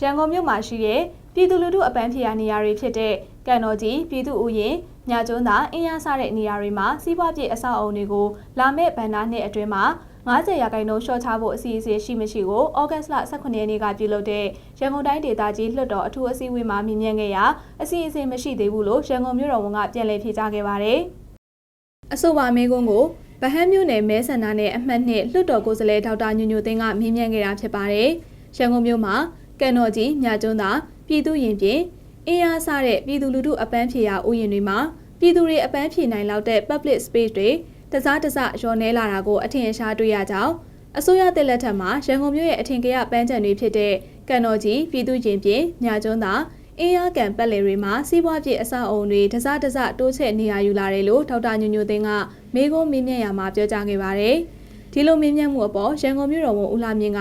ရန်ကုန်မြို့မှာရှိတဲ့ပြည်သူလူထုအပန်းဖြေရာနေရာတွေဖြစ်တဲ့ကံတော်ကြီးပြည်သူ့ဥယျာဉ်ညကျွန်းသာအင်းရစတဲ့နေရာတွေမှာစီးပွားပြေအဆောက်အအုံတွေကိုလာမယ့်ဗန္ဒာနှစ်အတွင်းမှာ90ရာခိုင်နှုန်းလျှော့ချဖို့အစီအစဉ်ရှိမရှိကိုဩဂတ်စ်လ18ရက်နေ့ကပြုလုပ်တဲ့ရန်ကုန်တိုင်းဒေသကြီးလွှတ်တော်အထူးအစည်းအဝေးမှာမြင်မြန်ခဲ့ရာအစီအစဉ်မရှိသေးဘူးလို့ရန်ကုန်မြို့တော်ဝန်ကပြန်လည်ဖြေကြားခဲ့ပါတယ်။အဆိုပါမေကွန်းကိုဗဟန်းမြို့နယ်မဲဆန္ဒနယ်အမှတ်နှစ်လွှတ်တော်ကိုယ်စားလှယ်ဒေါက်တာညိုညိုသိန်းကမြင်မြန်ခဲ့တာဖြစ်ပါတယ်။ရန်ကုန်မြို့မှာ ကံတော်ကြီးမြကျွန်းသာပြည်သူရင်ပြင်အင်းအားစားတဲ့ပြည်သူလူထုအပန်းဖြေရာဥယျာဉ်တွေမှာပြည်သူတွေအပန်းဖြေနိုင်လောက်တဲ့ public space တွေတစားတစရောနေလာတာကိုအထင်ရှားတွေ့ရကြောင်းအစိုးရတက်လက်ထက်မှာရန်ကုန်မြို့ရဲ့အထင်ကရပန်းချံတွေဖြစ်တဲ့ကံတော်ကြီးပြည်သူရင်ပြင်မြကျွန်းသာအင်းရကံပတ်လည်တွေမှာစီးပွားပြေအဆောက်အုံတွေတစားတစတိုးချဲ့နေရယူလာတယ်လို့ဒေါက်တာညိုညိုသိန်းကမေကုန်းမင်းမြတ်ရာမှာပြောကြားခဲ့ပါတယ်။ဒီလိုမင်းမြတ်မှုအပေါ်ရန်ကုန်မြို့တော်ဝန်ဦးလာမြင့်က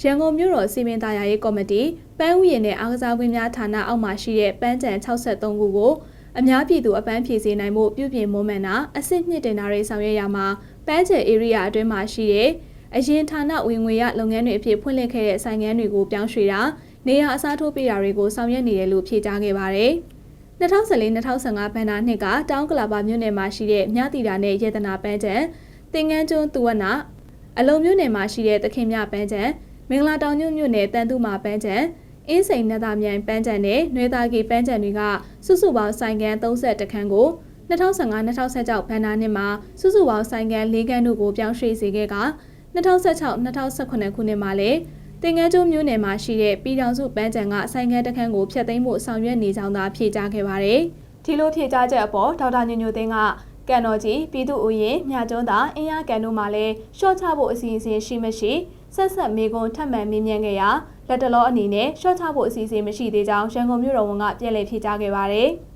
ရန်ကုန်မြို့တော်စီမင်းသားရေးကော်မတီပန်းဥယျာဉ်နဲ့အားကစားကွင်းများဌာနအောက်မှာရှိတဲ့ပန်းချံ63ခုကိုအများပြည်သူအပန်းဖြေစေနိုင်မှုပြုပြင်မွမ်းမံတာအစစ်မြင့်တင်တာတွေဆောင်ရွက်ရမှာပန်းချံ area အတွင်းမှာရှိတဲ့အရင်ဌာနဝင်ငွေရလုပ်ငန်းတွေအဖြစ်ဖွင့်လှစ်ခဲ့တဲ့ဆိုင်ငန်းတွေကိုပြောင်းရွှေ့တာနေရာအစားထိုးပေးတာတွေကိုဆောင်ရွက်နေတယ်လို့ဖြေကြားခဲ့ပါတယ်။2014-2015ဘဏ္ဍာနှစ်ကတောင်ကလာပါမြို့နယ်မှာရှိတဲ့မြတီတာနဲ့ရေတနာပန်းချံတင်ငန်းကျွန်းသူဝနာအလုံမြို့နယ်မှာရှိတဲ့သခင်မြပန်းချံ မင်္ဂလာတောင်ညွန့်မြို့နယ်တန်တုမာပန်းချံအင်းစိန်နတ်သားမြိုင်ပန်းချံနဲ့နွေသားကီပန်းချံတွေကစုစုပေါင်းဆိုင်ကန်32ခန်းကို2015-2016ဘဏ္ဍာနှစ်မှာစုစုပေါင်းဆိုင်ကန်၄ခန်းတို့ကိုပြောင်းရွှေ့စေခဲ့က2016-2018ခုနှစ်မှာလည်းတင်ငန်းကျိုးမြို့နယ်မှာရှိတဲ့ပြည်ထောင်စုပန်းချံကဆိုင်ကန်တခန်းကိုဖျက်သိမ်းဖို့ဆောင်ရွက်နေကြောင်းသာဖြေကြားခဲ့ပါတယ်။ဒီလိုဖြေကြားချက်အပေါ်ဒေါက်တာညိုညိုသိန်းက ကံတော်ကြီးပြည်သူ့ဥယျာဉ်မြကျွန်းသာအင်းရကန်တို့မှလည်းရှော့ချဖို့အစီအစဉ်ရှိမရှိဆက်ဆက်မေကွန်ထပ်မံမြင်မြန်ခဲ့ရာလက်တလောအနေနဲ့ရှော့ချဖို့အစီအစဉ်မရှိသေးကြောင်းရန်ကုန်မြို့တော်ဝန်ကပြန်လည်ဖြေကြားခဲ့ပါတယ်။